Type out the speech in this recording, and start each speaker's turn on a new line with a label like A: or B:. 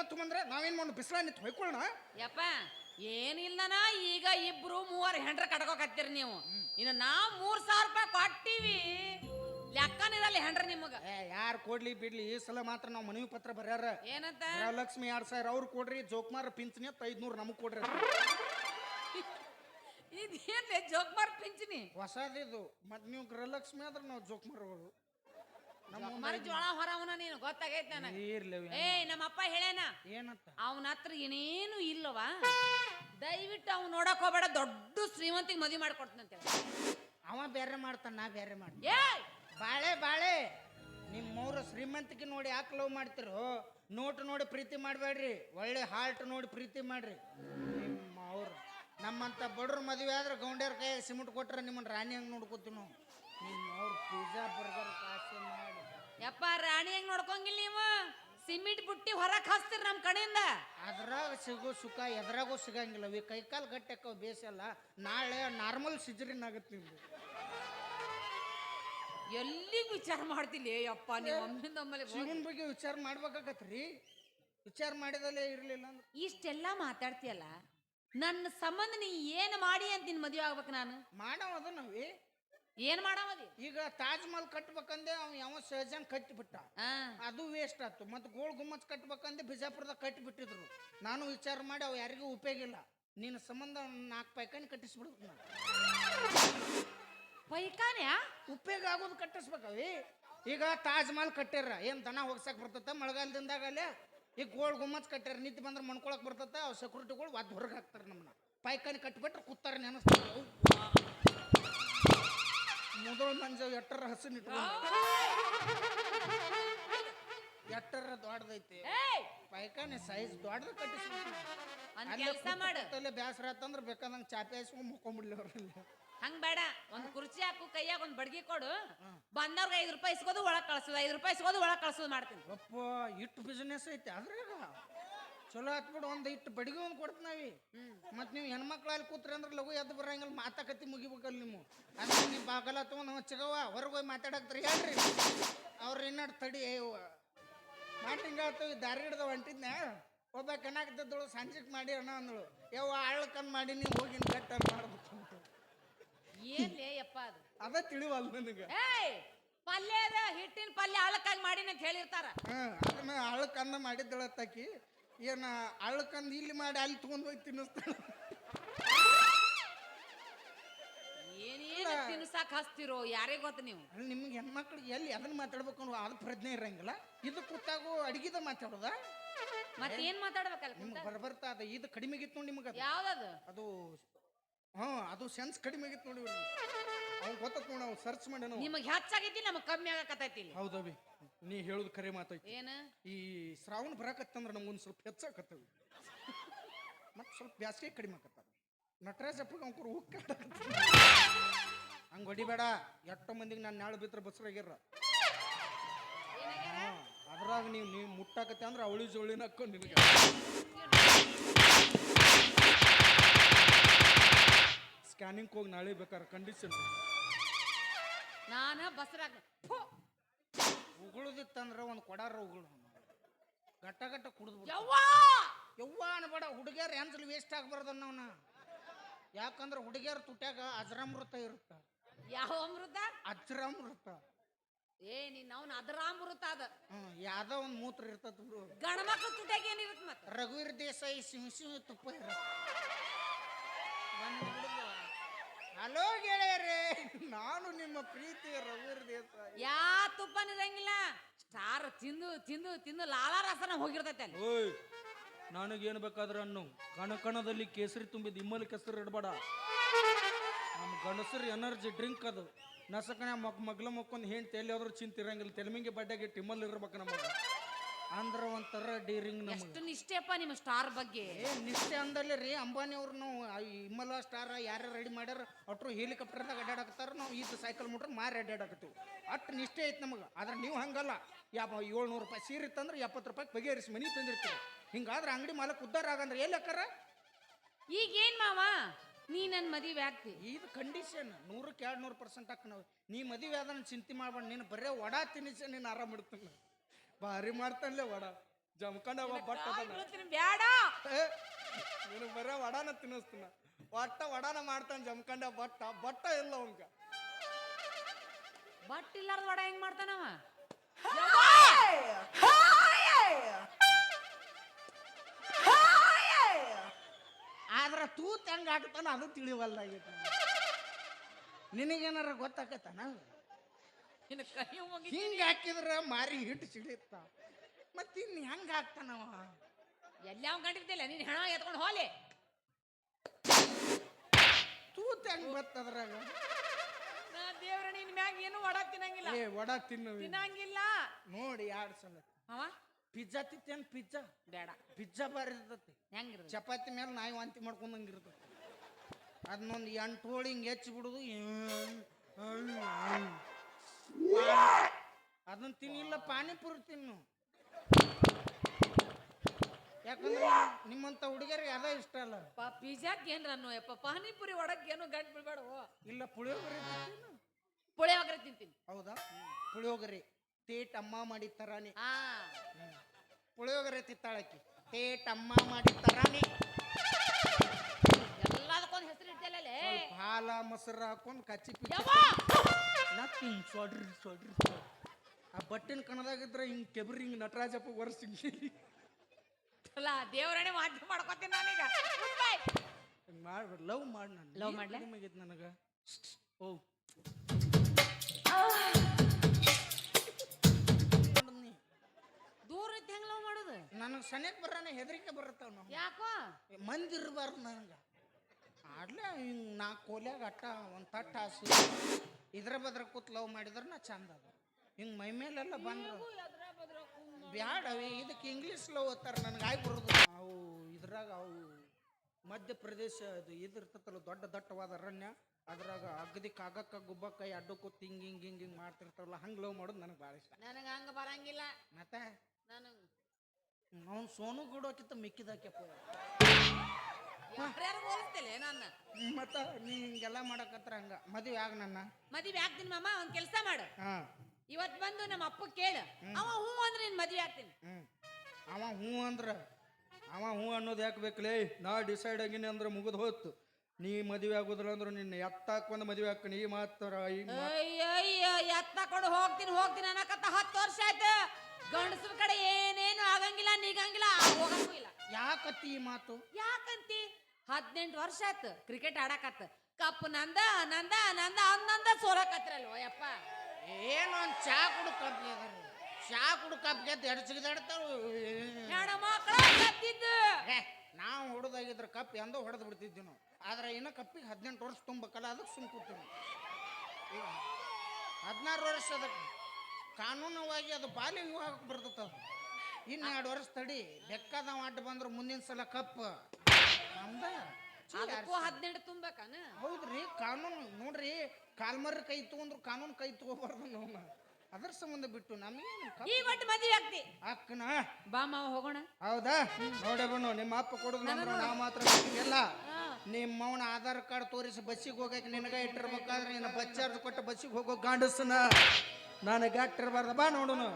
A: ಮೂವತ್ತು ಬಂದ್ರೆ ನಾವೇನ್ ಮಾಡೋಣ ಬಿಸಿಲ ನಿಂತು ಹೊಯ್ಕೊಳ್ಳೋಣ?
B: ಯಪ್ಪ ಏನಿಲ್ಲನ ಈಗ ಇಬ್ರು ಮೂವರು ಹೆಂಡ್ರ ಕಟ್ಕೋಕತ್ತೀರಿ ನೀವು. ಇನ್ನು ನಾವು ಮೂರ್ ಸಾವಿರ ರೂಪಾಯಿ ಕೊಟ್ಟಿವಿ. ಲೆಕ್ಕನಿರಲ್ಲ ಹೆಂಡ್ರ ನಿಮಗ.
A: ಯಾರು ಕೊಡ್ಲಿ ಬಿಡ್ಲಿ ಈ ಸಲ ಮಾತ್ರ ನಾವು ಮನವಿ ಪತ್ರ ಬರ್ಯಾರ.
B: ಏನಂತ?
A: ಲಕ್ಷ್ಮಿ ಎರಡು ಸಾವಿರ ಅವ್ರು ಕೊಡ್ರಿ ಜೋಕ್ಮಾರ್ ಪಿಂಚಣಿ ಅಂತ ಐದ್ನೂರು ನಮಗ್ ಕೊಡ್ರಿ.
B: ಇದೇನ್ಲೆ ಜೋಕ್ಮಾರ್ ಪಿಂಚಣಿ?
A: ಹೊಸದಿದು. ಮತ್ ನೀವು ಗೃಹಲಕ್ಷ್ಮಿ ಆದ್ರೆ ನಾವು ಜೋಕ್ಮಾರ್ ಅವರು.
B: ಮರ ಜೋಳ ಹೊರವನ ನೀನು ಗೊತ್ತಾಗೈತೆ ನನಗೆ.
A: ಇರ್ಲಿ
B: ಏ ನಮ್ಮಪ್ಪ ಹೇಳೇನ?
A: ಏನಂತ
B: ಅವನ ಹತ್ರ ಏನೇನು ಇಲ್ಲವಾ ದಯವಿಟ್ಟು ಅವ್ನು ನೋಡಕ್ ಹೋಗ್ಬೇಡ ದೊಡ್ಡ ಶ್ರೀಮಂತಿಗೆ ಮದುವೆ ಮಾಡ್ಕೊಡ್ತೀನಿ ಅಂತ
A: ಅವ ಬೇರೆ ಮಾಡ್ತಾನ ನಾ ಬೇರೆ ಮಾಡ್ತೀನಿ.
B: ಏಯ್!
A: ಬಾಳೆ ಬಾಳೆ! ನಿಮ್ಮ ಮೂರು ಶ್ರೀಮಂತಿಕೆ ನೋಡಿ ಯಾಕೆ ಲವ್ ಮಾಡ್ತಿರೋ? ನೋಟ್ ನೋಡಿ ಪ್ರೀತಿ ಮಾಡಬೇಡ್ರಿ. ಒಳ್ಳೆ ಹಾರ್ಟ್ ನೋಡಿ ಪ್ರೀತಿ ಮಾಡ್ರಿ. ನಿಮ್ಮ ಅವ್ರು ನಮ್ಮಂತ ಬಡ್ರ ಮದುವೆ ಆದ್ರೆ ಗೌಂಡ್ಯರ ಕೈ ಸಿಮೆಂಟ್ ಕೊಟ್ರೆ ನಿಮ್ಮನ್ನ ರಾಣಿ ಹಂಗೆ ನೋಡ್ಕೋತೀವಿ ನಾವು ನಿಮ್ಮ ಪಿಜ್ಜಾ ಬರ್ಗರ್ ಕಾಸೆ ಮಾಡಿ.
B: ಯಪ್ಪ ರಾಣಿ ಹೆಂಗ್ ನೋಡ್ಕೊಂಗಿಲ್ಲ ನೀವು? ಸಿಮೆಂಟ್ ಬುಟ್ಟಿ ಹೊರಕ್ ಹಚ್ತೀರಿ ನಮ್ ಕಡೆಯಿಂದ
A: ಅದ್ರಾಗ ಸಿಗೋ ಸುಖ ಎದ್ರಾಗೂ ಸಿಗಂಗಿಲ್ಲ. ಈ ಕೈ ಕಾಲು ಗಟ್ಟಕ್ಕ ಬೇಸಲ್ಲ ನಾಳೆ ನಾರ್ಮಲ್ ಸಿಜರಿನ್ ಆಗತ್ತೆ ನಿಮ್ದು.
B: ಎಲ್ಲಿ ವಿಚಾರ ಮಾಡ್ತಿಲ್ಲ ಯಪ್ಪ ನೀವು ಹೋಗಿ.
A: ಬಗ್ಗೆ ವಿಚಾರ ಮಾಡ್ಬೇಕಾಗತ್ರಿ. ವಿಚಾರ ಮಾಡಿದಲ್ಲೇ ಇರಲಿಲ್ಲ ಅಂದ್ರೆ.
B: ಇಷ್ಟೆಲ್ಲ ಮಾತಾಡ್ತೀಯಲ್ಲ ನನ್ನ ಸಂಬಂಧ ನೀ ಏನು ಮಾಡಿ ಅಂತ ನಿನ್ ಮದುವೆ ಆಗ್ಬೇಕು ನಾನು?
A: ಮಾಡೋದು ನಾವೇ
B: ಏನ್ ಮಾಡಾಮದಿ
A: ಈಗ ತಾಜ್ ಮಹಲ್ ಕಟ್ಬೇಕಂದೆ ಅವ್ ಯಾವ ಸಹಜನ್ ಕಟ್ಟಿಬಿಟ್ಟ ಅದು ವೇಸ್ಟ್ ಆಯ್ತು. ಮತ್ತೆ ಗೋಲ್ ಗುಮ್ಮಚ್ ಕಟ್ಬೇಕಂದೆ ಬಿಜಾಪುರದಾಗ ಕಟ್ಟಿಬಿಟ್ಟಿದ್ರು ನಾನು ವಿಚಾರ ಮಾಡಿ ಅವ್ ಯಾರಿಗೂ ಉಪಯೋಗ ಇಲ್ಲ. ನಿನ್ನ ಸಂಬಂಧ ನಾಲ್ಕು ಪೈಕಾನಿ ಕಟ್ಟಿಸ್ಬಿಡು ನಾನು
B: ಪೈಕಾನ್ಯಾ
A: ಉಪಯೋಗ ಆಗೋದು ಕಟ್ಟಿಸ್ಬೇಕವಿ. ಈಗ ತಾಜ್ ಮಹಲ್ ಕಟ್ಟ್ಯಾರ ಏನು ದನ ಹೋಗ್ಸಕ್ ಬರ್ತತ? ಮಳೆಗಾಲದಿಂದಾಗ ಅಲ್ಲೇ ಈಗ ಗೋಳ್ ಗುಮ್ಮಚ್ ಕಟ್ಟ್ಯಾರ ನಿಂತು ಬಂದ್ರೆ ಮಣ್ಕೊಳಕ್ ಬರ್ತತ? ಅವ್ ಸೆಕ್ಯೂರಿಟಿಗಳು ವಾದ ಹೊರಗೆ ಹಾಕ್ತಾರೆ ನಮ್ಮನ್ನ ಪೈಕಾನಿ ಕಟ್ಬಿಟ್ರೆ ಕೂತಾರ ನೆನಸ್ತಾರೆ. ಮೊದಲು ಮಂಜ ಎಟ್ಟರ ಹಸನ್ ಇಟ್ಕೊಂಡು ಎಟ್ಟರ ದೊಡ್ಡದೈತಿ.
B: ಏಯ್.
A: ಪೈಕಾನಿ ಸೈಜ್ ದೊಡ್ಡದ
B: ಒಂದ್ ಕೆಲ್ಸ ಮಾಡು.
A: ಅಲ್ಲೇ ಬ್ಯಾಸರ ಆತಂದ್ರೆ ಬೇಕಾದಂಗೆ ಚಾಪೆ ಹಾಸ್ಕೊಂಡು ಮುಕ್ಕೊಂಬಿಡ್ಲಿ ಅವ್ರಲ್ಲಿ.
B: ಹಂಗ್ ಬೇಡ. ಒಂದ್ ಕುರ್ಚಿ ಹಾಕು ಕೈಯಾಗ ಒಂದ್ ಬಡ್ಗಿ ಕೊಡು. ಬಂದವ್ರಿಗೆ ಐದು ರೂಪಾಯಿ ಇಸ್ಕೋದು ಒಳಗ್ ಕಳ್ಸೋದು. ಐದು ರೂಪಾಯಿ ಇಸ್ಕೋದು ಒಳಗ್ ಕಳ್ಸೋದು ಮಾಡ್ತೀನಿ.
A: ಅಪ್ಪ ಇಟ್ಟು ಬಿಸ್ನೆಸ್ ಐತಿ ಅದ್ರಾಗ. ಚಲೋ ಆತ್ಬಿಡು ಒಂದು ಇಟ್ಟು ಬಡಿಗೆ ಒಂದು ಕೊಡ್ತೀವಿ ಮತ್ತು ನೀವು ಹೆಣ್ಮಕ್ಳು ಅಲ್ಲಿ ಕೂತ್ರಿ ಅಂದ್ರೆ ಲಘು ಎದ್ದು ಬರಂಗಿಲ್ಲ ಮಾತಾಕತಿ ಮುಗಿಬೇಕಲ್ಲ ನೀವು ಅಂದ್ರೆ ನೀವು ಬಾಗಲ ತೊಗೊಂಡು ನಾವು ಚಿಗವ ಹೊರಗೆ ಹೋಗಿ ಮಾತಾಡಕ್ತಾರೆ ಹೇಳ್ರಿ. ಅವ್ರು ಇನ್ನಡ್ ತಡಿ ಮಾಡಿ ದಾರಿ ಹಿಡ್ದ ಹೊಂಟಿದ್ನ ಒಬ್ಬ ಕನಾಕತ್ತಿದ್ದಳು ಸಂಜೆಗೆ ಮಾಡಿ ಅಣ್ಣ ಅಂದಳು. ಯವ್ವ ಆಳ್ಕಂದ್ ಮಾಡಿ ನೀವು ಹೋಗಿ ಕಟ್ಟ ಮಾಡ್ಬೇಕು
B: ಯಪ್ಪ ಅದು?
A: ಅದ ತಿಳಿವಲ್ ನನಗೆ.
B: ಪಲ್ಯ ಅದ ಹಿಟ್ಟಿನ ಪಲ್ಯ ಅಳಕ್ಕಾಗಿ ಮಾಡಿನಿ ಅಂತ ಹೇಳಿರ್ತಾರ.
A: ಹಾಂ ಅದನ್ನ ಅಳ್ಳಕಂದ ಮಾಡಿದ್ದಳ ತಾಕಿ ಏನ ಅಳ್ಕಂದು ಇಲ್ಲಿ ಮಾಡಿ ಅಲ್ಲಿ ತಗೊಂಡು ಹೋಗಿ ತಿನ್ನಿಸ್ತಾಳ.
B: ಏನೇನು ತಿನ್ಸಾಕ್ ಹಚ್ತಿರೋ ಯಾರೇ ಗೊತ್ತ ನೀವು?
A: ಅಲ್ಲಿ ನಿಮ್ಗೆ ಹೆಣ್ಮಕ್ಳು ಎಲ್ಲಿ ಅದನ್ನ ಮಾತಾಡ್ಬೇಕು ಅನ್ನೋ ಅದು ಪ್ರಜ್ಞೆ ಇರಂಗಿಲ್ಲ. ಇದು ಕೂತಾಗು ಅಡಿಗೆದ ಮಾತಾಡೋದ?
B: ಮತ್ತೇನ್ ಏನ್ ಮಾತಾಡ್ಬೇಕಲ್ಲ
A: ನಿಮ್ಗೆ ಬರ್ಬರ್ತಾ ಅದ ಇದು ಕಡಿಮೆ ಆಗಿತ್ತು ನೋಡಿ ನಿಮ್ಗೆ ಅದು
B: ಯಾವ್ದದು?
A: ಅದು ಹ್ಞೂ ಅದು ಸೆನ್ಸ್ ಕಡಿಮೆ ಆಗಿತ್ತು ನೋಡಿ ಅವ್ನು ಗೊತ್ತತ್ ನೋಡಿ ಅವ್ನು ಸರ್ಚ್ ಮಾಡಿ ನಿಮಗೆ
B: ನಿಮಗ್ ಹೆಚ್ಚಾಗೈತಿ ನಮಗ್ ಕಮ್ಮಿ ಆಗಕತ್ತೈತಿ ಇಲ್ಲಿ.
A: ಹೌದವಿ ನೀ ಹೇಳುದು ಕರೆ ಮಾತೈತಿ
B: ಏನ?
A: ಈ ಶ್ರಾವಣ ಬರಾಕತ್ತಂದ್ರೆ ನಮ್ಗೊಂದು ಸ್ವಲ್ಪ ಹೆಚ್ಚಾಕತ್ತವಿ ಮತ್ತೆ ಸ್ವಲ್ಪ ಬ್ಯಾಸಿಗೆ ಕಡಿಮೆ ಆಕತ್ತವ ನಟರಾಜ್ ಅಪ್ಪಗೆ ಅವ್ಕರು ಉಕ್ಕ ಹಂಗೆ ಹೊಡಿಬೇಡ. ಎಷ್ಟೋ ಮಂದಿಗೆ ನಾನು ನಾಳೆ ಬಿದ್ರೆ ಬಸ್ರಾಗ್ಯಾರ ಅದ್ರಾಗ ನೀವು ನೀವು ಮುಟ್ಟಾಕತ್ತೆ ಅಂದ್ರೆ ಅವಳಿ ಜೋಳಿನ ಹಾಕೊಂಡು ನಿನಗೆ. ಹೋಗಿ ನಾಳೆ ಬೇಕಾದ್ರೆ ಕಂಡೀಷನ್
B: ನಾನು ಬಸ್ರಾಗ
A: ಉಗುಳುದಿತ್ತಂದ್ರೆ ಒಂದು ಕೊಡಾರ ಉಗುಳು. ಗಟ್ಟ ಗಟ್ಟ ಕುಡಿದು
B: ಯವ್ವಾ!
A: ಯವ್ವ ಅನ್ಬೇಡ ಹುಡುಗಿಯರು ಎಂಜಲ್ ವೇಸ್ಟ್ ಆಗ್ಬಾರ್ದು ಅನ್ನವನ ಯಾಕಂದ್ರೆ ಹುಡುಗಿಯರು ತುಟ್ಯಾಗ ಅಜರಾಮೃತ ಇರುತ್ತ.
B: ಯಾವ ಅಮೃತ
A: ಅಜ್ರಾಮೃತ.
B: ಏ ನೀನ್ ಅವ್ನ ಅದ್ರಾಮೃತ ಅದ.
A: ಹ್ಮ್ ಯಾವ್ದೋ ಒಂದು ಮೂತ್ರ ಇರ್ತದ ಬಿಡು.
B: ಗಣಮಕ್ಳು ತುಟ್ಯಾಗ ಏನಿರುತ್ತೆ ಮತ್ತ?
A: ರಘುವೀರ್ ದೇಸಾಯಿ ಸಿಂಹ ಸಿಂಹ ತುಪ್ಪ ಇರತ್ತ. ಹಲೋ ಗೆಳೆಯರೇ ನಾನು ನಿಮ್ಮ ಪ್ರೀತಿಯ ರಘುವೀರ್ ದೇಸಾಯಿ
B: ಯಾ ತುಪ್ಪನ ಇರಂಗಿಲ್ಲ ಸ್ಟಾರ್ ತಿಂದು ತಿಂದು ತಿಂದು ಲಾಲಾ ರಸನ ಹೋಗಿರ್ತೈತೆ ಅಲ್ಲಿ.
A: ಓಯ್ ನನಗೇನು ಬೇಕಾದ್ರೆ ಅನ್ನು. ಕಣ ಕಣದಲ್ಲಿ ಕೇಸರಿ ತುಂಬಿದ ಇಮ್ಮಲಿ ಕೆಸರು ಇಡಬೇಡ. ನಮ್ಮ ಗಣಸರು ಎನರ್ಜಿ ಡ್ರಿಂಕ್ ಅದು. ನಸಕಣೆ ಮಕ್ ಮಗ್ಲ ಮಕ್ಕೊಂದು ಹೆಂಡ್ತಿ ಎಲ್ಲಿ ಹೋದ್ರೂ ಚಿಂತಿರಂಗಿಲ್ಲ. ತೆಲಮಿಂಗಿ ಬಡ್ಡೆಗೆ ಟಿಮ್ಮಲ್ಲಿ ಇರ್ಬೇಕು ನಮಗೆ. ಅಂದ್ರೆ ಒಂಥರ ಡೀರಿಂಗ್ ನಮಗೆ.
B: ಎಷ್ಟು ನಿಷ್ಠೆಪ್ಪ ನಿಮ್ಮ ಸ್ಟಾರ್ ಬಗ್ಗೆ.
A: ಏ ನಿಶ್ಚಯ ಅಂದಲ್ಲಿ ರೀ ಅಂಬಾನಿ ಅವ್ರು ನಾವು ಇಮ್ಮಲ ಸ್ಟಾರ್ ಯಾರು ರೆಡಿ ಮಾಡ್ಯಾರ ಅಟ್ರು ಹೆಲಿಕಾಪ್ಟರ್ದಾಗ ಅಡ್ಡಾಡಕತ್ತಾರ ನಾವು ಇದು ಸೈಕಲ್ ಮುಟ್ರೆ ಮಾರಿ ಅಡ್ಡಾಡಕತ್ತೀವಿ ಅಷ್ಟು ನಿಷ್ಠೆ ಐತೆ ನಮಗೆ. ಆದ್ರೆ ನೀವು ಹಂಗಲ್ಲ. ಯಾವ ಏಳ್ನೂರು ರೂಪಾಯಿ ಸೀರೆ ಇತ್ತಂದ್ರೆ ಎಪ್ಪತ್ತು ರೂಪಾಯಿ ಬಗೆಹರಿಸಿ ಮನೆ ತಂದಿರ್ತೀವಿ ಹಿಂಗಾದ್ರೆ ಅಂಗಡಿ ಮಾಲಕ್ ಉದ್ದಾರ ಆಗಂದ್ರೆ ಎಲ್ಲಿ ಅಕ್ಕಾರ
B: ಈಗ ಏನ್ ಮಾವ? ನೀ ನನ್ನ ಮದುವೆ ಆಗ್ತಿ.
A: ಇದು ಕಂಡೀಷನ್ ನೂರಕ್ಕೆ ಎರಡು ನೂರು ಪರ್ಸೆಂಟ್ ಹಾಕ್ ನಾವು. ನೀ ಮದುವೆ ಆದನ್ನ ಚಿಂತೆ ಮಾಡ್ಬೇಡ ನೀನು ಬರೇ ಒಡಾ ತಿನ್ನಿಸಿ ನೀನು ಆರಾಮ ಇಡ್ತಾನೆ. ಭಾರಿ ಮಾಡ್ತಾನಲ್ಲೇ ವಡ.
C: ಜಮ್ಕಂಡ ಬಟ್
B: ಬೇಡ ಬ್ಯಾಡ.
C: ನೀನು ಬರೇ ವಡಾನ ತಿನ್ನಿಸ್ತಾನ. ಒಟ್ಟ ವಡಾನ ಮಾಡ್ತಾನೆ ಜಮ್ಕಂಡ ಬಟ್ಟ ಬಟ್ಟ ಇಲ್ಲ ಅವಂಗ
B: ಬಟ್ ಇಲ್ಲಾರ್ದ ವಡ ಹೆಂಗ್ ಮಾಡ್ತಾನವ
A: ಆದ್ರ ತೂತ್ ಹೆಂಗ್ ಹಾಕ್ತಾನ ಅದು ತಿಳಿವಲ್ದಾಗಿತ್ತ ನಿನಗೇನಾರ ಗೊತ್ತಾಕತ್ತಾನ?
B: ನಿನ್ನ ಕೈ ಮುಗಿ
A: ಹಿಂಗ ಹಾಕಿದ್ರ ಮಾರಿ ಹಿಟ್ಟು ಸಿಡಿತ್ತ ಮತ್ತ ಇನ್ ಹೆಂಗ ಹಾಕ್ತಾನವ
B: ಎಲ್ಲ ಕಂಡಿರ್ತಿಲ್ಲ ನೀನ್ ಹೆಣ ಎತ್ಕೊಂಡು ಹೋಲಿ.
A: ತೂತ ಹೆಂಗ್ ಬರ್ತದ್ರಾಗ
B: ನಾ ದೇವ್ರ ನಿನ್ ಮ್ಯಾಗ ಏನು ವಡ ತಿನ್ನಂಗಿಲ್ಲ.
A: ಏ ವಡ ತಿನ್ನು.
B: ತಿನ್ನಂಗಿಲ್ಲ.
A: ನೋಡಿ ಎರಡು ಸಲ.
B: ಅವ?
A: ಪಿಜ್ಜಾ ತಿತ್ತೇನ್ ಪಿಜ್ಜಾ?
B: ಬೇಡ.
A: ಪಿಜ್ಜಾ ಬಾರಿ ಇರ್ತತಿ.
B: ಹೆಂಗಿರ್ತದೆ
A: ಚಪಾತಿ ಮೇಲೆ ನಾಯಿ ವಾಂತಿ ಮಾಡ್ಕೊಂಡಂಗೆ ಇರ್ತತಿ. ಅದನ್ನೊಂದು ಎಂಟು ಹೋಳಿ ಹಿಂಗೆ ಹೆಚ್ಚಿ ಬಿಡುದು. ಅದನ್ನ ತಿನ್ನಿಲ್ಲ ಪಾನಿಪುರಿ ತಿನ್ನು. ಯಾಕಂದ್ರೆ ನಿಮ್ಮಂತ ಹುಡುಗರಿಗೆ ಅದ ಇಷ್ಟ ಅಲ್ಲ.
B: ಪಿಜ್ಜಾಕ್ ಏನ್ರ ಅನ್ನೋ ಯಪ್ಪ ಪಾನಿಪುರಿ ಒಡಕ್ ಏನು ಗಂಟ್ ಬಿಡ್ಬೇಡ
A: ಇಲ್ಲ ಪುಳಿಯೋಗರೆ ತಿಂತೀನ?
B: ಪುಳಿಯೋಗರೆ ತಿಂತೀನಿ.
A: ಹೌದಾ? ಪುಳಿಯೋಗರೆ. ತೇಟ್ ಅಮ್ಮ ಮಾಡಿ ತರಾನೆ.
B: ಆ
A: ಪುಳಿಯೋಗರೆ ತಿತ್ತಾಳಕ್ಕೆ. ತೇಟ್ ಅಮ್ಮ ಮಾಡಿ ತರಾನೆ.
B: ಎಲ್ಲದಕ್ಕೊಂದು ಹೆಸರು ಇಟ್ಟಲ್ಲೇ
A: ಸ್ವಲ್ಪ ಹಾಲ ಮೊಸರು ಹಾಕೊಂಡು ಕಚ್ಚಿ ಪಿಚ್ಚಿ
B: ಯವ್ವ
A: ಹಿಂಗೆ ಸೊಡ್ರಿ ಸೊಡ್ರಿ. ಆ ಬಟ್ಟಿನ ಕಣದಾಗಿದ್ರೆ ಹಿಂಗೆ ಕೆಬ್ರಿ ಹಿಂಗೆ ನಟರಾಜಪ್ಪ ವರ್ಷ
B: ಅಲ್ಲ ದೇವರಣೆ ಮಾಧ್ಯ ಮಾಡ್ಕೊತೀನಿ ನಾನೀಗ.
A: ಮಾಡ್ಬಿಡ್ ಲವ್ ಮಾಡಿ ನಾನು.
B: ಲವ್ ಮಾಡ್ಲಾ?
A: ನಿಮಗಿದ್ ನನಗೆ. ಓ.
B: ದೂರ ಇತ್ತು ಹೆಂಗ್ ಲವ್ ಮಾಡೋದು?
A: ನನಗೆ ಸನಿಯಕ್ ಬರಾನ ಹೆದರಿಕೆ ಬರುತ್ತವ ನಾವು
B: ಯಾಕೋ?
A: ಮಂದಿ ಇರಬಾರ್ದು ನನಗೆ. ಆಡ್ಲೆ ಹಿಂಗ್ ನಾ ಕೋಲ್ಯಾಗ ಅಟ್ಟ ಒಂದು ತಟ್ಟ ಹಾಸು ಇದ್ರ ಬದ್ರ ಕೂತ್ ಲವ್ ಮಾಡಿದ್ರೆ ನಾ ಚಂದ ಅದ. ಹಿಂಗೆ ಮೈ ಮೇಲೆಲ್ಲ ಬಂದ್ರು ಬ್ಯಾಡ ಇದಕ್ಕೆ ಇಂಗ್ಲೀಷ್ ಲವ್ ಓದ್ತಾರೆ ನನಗೆ ಆಗಿ ಬರೋದು ಅವು ಇದ್ರಾಗ ಅವು ಮಧ್ಯಪ್ರದೇಶ ಅದು ಇದು ಇರ್ತತಲ್ಲ ದೊಡ್ಡ ದಟ್ಟವಾದ ಅರಣ್ಯ ಅದ್ರಾಗ ಅಗದಿ ಕಾಗಕ್ಕ ಗುಬ್ಬಕ್ಕ ಅಡ್ಡು ಕೂತ್ ಹಿಂಗ್ ಹಿಂಗ್ ಹಿಂಗ್ ಹಿಂಗ್ ಮಾಡ್ತಿರ್ತಾರಲ್ಲ ಹಂಗ್ ಲವ್ ಮಾಡೋದು ನನಗೆ ಭಾಳ ಇಷ್ಟ.
B: ನನಗೆ ಹಂಗ ಬರಂಗಿಲ್ಲ.
A: ಮತ್ತೆ?
B: ನಾನು
A: ಅವ್ನು ಸೋನು ಗುಡೋಕಿತ್ತ ಮಿಕ್ಕಿದಾಕ್ಯಪ್ಪ.
B: ಯಾರ್ಯಾರು ಹೋಲಿಸ್ತಿಲ್ಲ ನನ್ನ?
A: ಮತ್ತ ನೀ ಹಿಂಗೆಲ್ಲ ಮಾಡಕತ್ರ ಹಂಗ. ಮದುವೆ ಆಗ ನನ್ನ?
B: ಮದ್ವೆ ಆಗ್ತೀನಿ ಮಾಮ? ಒಂದ್ ಕೆಲಸ ಮಾಡು.
A: ಹಾ.
B: ಇವತ್ ಬಂದು ನಮ್ಮ ಅಪ್ಪ ಕೇಳು. ಅವ ಹ್ಞೂ ಅಂದ್ರೆ ನಿನ್ ಮದ್ವೆ ಆಗ್ತೀನಿ.
A: ಹ್ಮ್. ಅವ ಹ್ಞೂ ಅಂದ್ರ? ಅವ ಹ್ಞೂ ಅನ್ನೋದು ಯಾಕೆ ಬೇಕಲೇ? ನಾ ಡಿಸೈಡ್ ಆಗಿನಿ ಅಂದ್ರೆ ಮುಗಿದು ಹೋಯ್ತು ನೀ ಮದುವೆ ಆಗೋದಿಲ್ಲ ಅಂದ್ರೆ ನಿನ್ನ ಎತ್ತಾಕ್ ಒಂದು ಮದುವೆ ಹಾಕ್ತೀನಿ. ಈ ಮಾತ್ರ ಈ ಮಾತ್-
B: ಅಯ್ಯಯ್ಯ ಎತ್ತಕೊಂಡು ಹೋಗ್ತೀನಿ ಹೋಗ್ತೀನಿ ಅನ್ನಕತ್ತ ಹತ್ತು ವರ್ಷ ಆಯ್ತು. ಗಂಡಸ್ರ ಕಡೆ ಏನೇನು ಆಗಂಗಿಲ್ಲ ನೀಗಂಗಿಲ್ಲ ಹೋಗಂಗೂ ಇಲ್ಲ.
A: ಯಾಕತ್ತಿ ಈ ಮಾತು?
B: ಯಾಕಂತಿ? ಹದಿನೆಂಟು ವರ್ಷ ಆಯ್ತು ಕ್ರಿಕೆಟ್ ಆಡಕತ್ತ. ಕಪ್ ನಂದ ನಂದ ನಂದ ಅಂದಂದ ಸೋಲಕತ್ರಲ್ವ ಯಪ್ಪ.
A: ಏನು ಒಂದು ಚಾ ಕುಡು ಕಪ್ ಚಾ ಕುಡು ಕಪ್ ಗೆದ್ದು ಎಡ್ಸಿಗಿದಾಡ್ತಾವ
B: ಹೆಣ್ಣು ಮಕ್ಕಳ ಕತ್ತಿದ್ದು.
A: ನಾವು ಹೊಡೆದಾಗಿದ್ರ ಕಪ್ ಎಂದೋ ಹೊಡೆದು ಬಿಡ್ತಿದ್ವಿ ನಾವು. ಆದ್ರೆ ಇನ್ನು ಕಪ್ಪಿಗೆ ಹದಿನೆಂಟು ವರ್ಷ ತುಂಬಬೇಕಲ್ಲ ಅದಕ್ಕೆ ಸುಮ್ ಕೂತೀವಿ ಈಗ ಹದಿನಾರು ವರ್ಷ ಅದಕ್ಕೆ. ಕಾನೂನವಾಗಿ ಅದು ಬಾಲ್ಯ ವಿವಾಹಕ್ಕೆ ಬರ್ತದೆ. ಅದು ಇನ್ನು ಎರಡು ವರ್ಷ ತಡಿ. ಬೆಕ್ಕದ ಅಡ್ಡ ಬಂದ್ರೆ ಮುಂದಿನ ಸಲ ಕಪ್ಪ. ನಮ್ದ
B: ಅದಕ್ಕೂ ಹದಿನೆಂಟು ತುಂಬಬೇಕಾನ
A: ಹೌದ್ರಿ ಕಾನೂನು ನೋಡ್ರಿ ಕಾಲ್ಮರ್ ಕೈ ತಗೊಂಡ್ರು ಕಾನೂನು ಕೈ ತಗೋಬಾರ್ದು ನಾವು ಅದ್ರ ಸಂಬಂಧ ಬಿಟ್ಟು ನಮಗೆ
B: ಈಗ ಒಟ್ಟು ಮದ್ವೆ ಆಗ್ತಿ.
A: ಅಕ್ಕನ?
B: ಬಾ ಮಾವ ಹೋಗೋಣ.
A: ಹೌದಾ? ನೋಡೇ ಬಣ್ಣು ನಿಮ್ಮ ಅಪ್ಪ ಕೊಡುದು ನಂಬ್ರ ನಾವು ಮಾತ್ರ ಎಲ್ಲ ನಿಮ್ಮ ಅವನ ಆಧಾರ್ ಕಾರ್ಡ್ ತೋರಿಸಿ ಬಸ್ಸಿಗೆ ಹೋಗಕ್ಕೆ ನಿನಗ ಇಟ್ಟಿರ್ಬೇಕಾದ್ರೆ ನಿನ್ನ ಬಸ್ ಚಾರ್ಜ್ ಕೊಟ್ಟು ಬಸ್ಸಿಗೆ ಹೋಗೋ ಗಂಡಸನ. ನನಗೆ ಇಟ್ಟಿರ್ಬಾರ್ದ ಬಾ ನೋಡುನು.